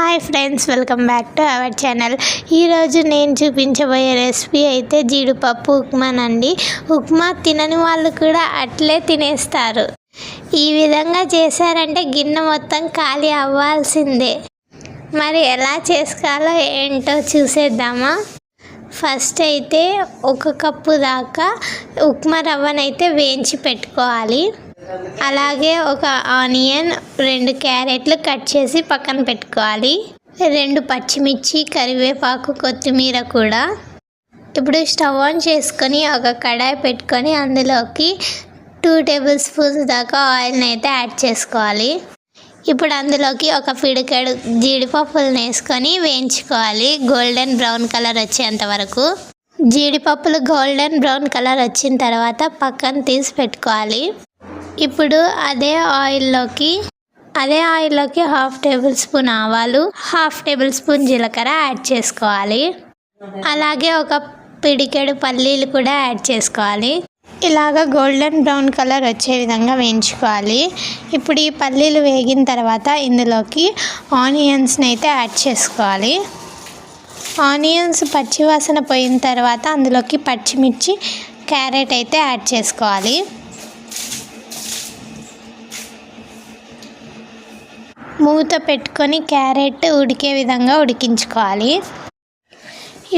Hi friends welcome back to our channel ఈరోజు నేను చూపించబోయే రెసిపీ అయితే జీడిపప్పు ఉప్మానండి ఉప్మా తినని వాళ్ళు కూడా అట్లే తినేస్తారు. ఈ విధంగా చేశారంటే గిన్నె మొత్తం ఖాళీ అవ్వాల్సిందే. మరి ఎలా చేసుకోవాలో ఏంటో చూసేద్దామా? ఫస్ట్ అయితే ఒక కప్పు దాకా ఉప్మా రవ్వనైతే వేయించి పెట్టుకోవాలి. అలాగే ఒక ఆనియన్ రెండు క్యారెట్లు కట్ చేసి పక్కన పెట్టుకోవాలి. రెండు పచ్చిమిర్చి కరివేపాకు కొత్తిమీర కూడా. ఇప్పుడు స్టవ్ ఆన్ చేసుకొని ఒక కడాయి పెట్టుకొని అందులోకి టూ టేబుల్ స్పూన్స్ దాకా ఆయిల్ని అయితే యాడ్ చేసుకోవాలి. ఇప్పుడు అందులోకి ఒక పిడికెడు జీడిపప్పులను వేసుకొని వేయించుకోవాలి. గోల్డెన్ బ్రౌన్ కలర్ వచ్చేంత వరకు. జీడిపప్పులు గోల్డెన్ బ్రౌన్ కలర్ వచ్చిన తర్వాత పక్కన తీసి పెట్టుకోవాలి. ఇప్పుడు అదే ఆయిల్లోకి అదే ఆయిల్లోకి హాఫ్ టేబుల్ స్పూన్ ఆవాలు హాఫ్ టేబుల్ స్పూన్ జీలకర్ర యాడ్ చేసుకోవాలి. అలాగే ఒక పిడికెడు పల్లీలు కూడా యాడ్ చేసుకోవాలి. ఇలాగ గోల్డెన్ బ్రౌన్ కలర్ వచ్చే విధంగా వేయించుకోవాలి. ఇప్పుడు ఈ పల్లీలు వేగిన తర్వాత ఇందులోకి ఆనియన్స్ని అయితే యాడ్ చేసుకోవాలి. ఆనియన్స్ పచ్చివాసన పోయిన తర్వాత అందులోకి పచ్చిమిర్చి క్యారెట్ అయితే యాడ్ చేసుకోవాలి. మూత పెట్టుకొని క్యారెట్ ఉడికే విధంగా ఉడికించుకోవాలి.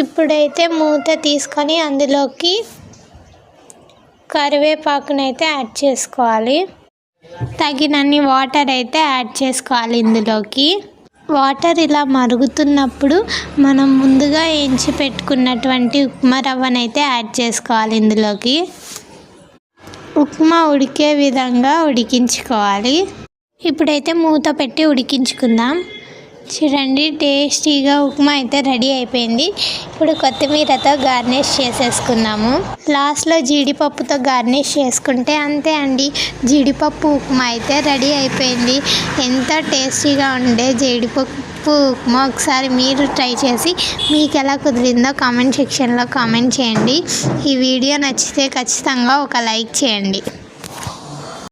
ఇప్పుడైతే మూత తీసుకొని అందులోకి కరివేపాకునైతే యాడ్ చేసుకోవాలి. తగినన్ని వాటర్ అయితే యాడ్ చేసుకోవాలి ఇందులోకి. వాటర్ ఇలా మరుగుతున్నప్పుడు మనం ముందుగా ఎంచి పెట్టుకున్నటువంటి ఉప్మా రవ్వనైతే యాడ్ చేసుకోవాలి ఇందులోకి. ఉప్మా ఉడికే విధంగా ఉడికించుకోవాలి. ఇప్పుడైతే మూత పెట్టి ఉడికించుకుందాం. చూడండి టేస్టీగా ఉప్మా అయితే రెడీ అయిపోయింది. ఇప్పుడు కొత్తిమీరతో గార్నిష్ చేసేసుకుందాము. లాస్ట్లో జీడిపప్పుతో గార్నిష్ చేసుకుంటే అంతే అండి. జీడిపప్పు ఉప్మా అయితే రెడీ అయిపోయింది. ఎంత టేస్టీగా ఉండే జీడిపప్పు ఉప్మా ఒకసారి మీరు ట్రై చేసి మీకు ఎలా కుదిరిందో కామెంట్ సెక్షన్లో కామెంట్ చేయండి. ఈ వీడియో నచ్చితే ఖచ్చితంగా ఒక లైక్ చేయండి.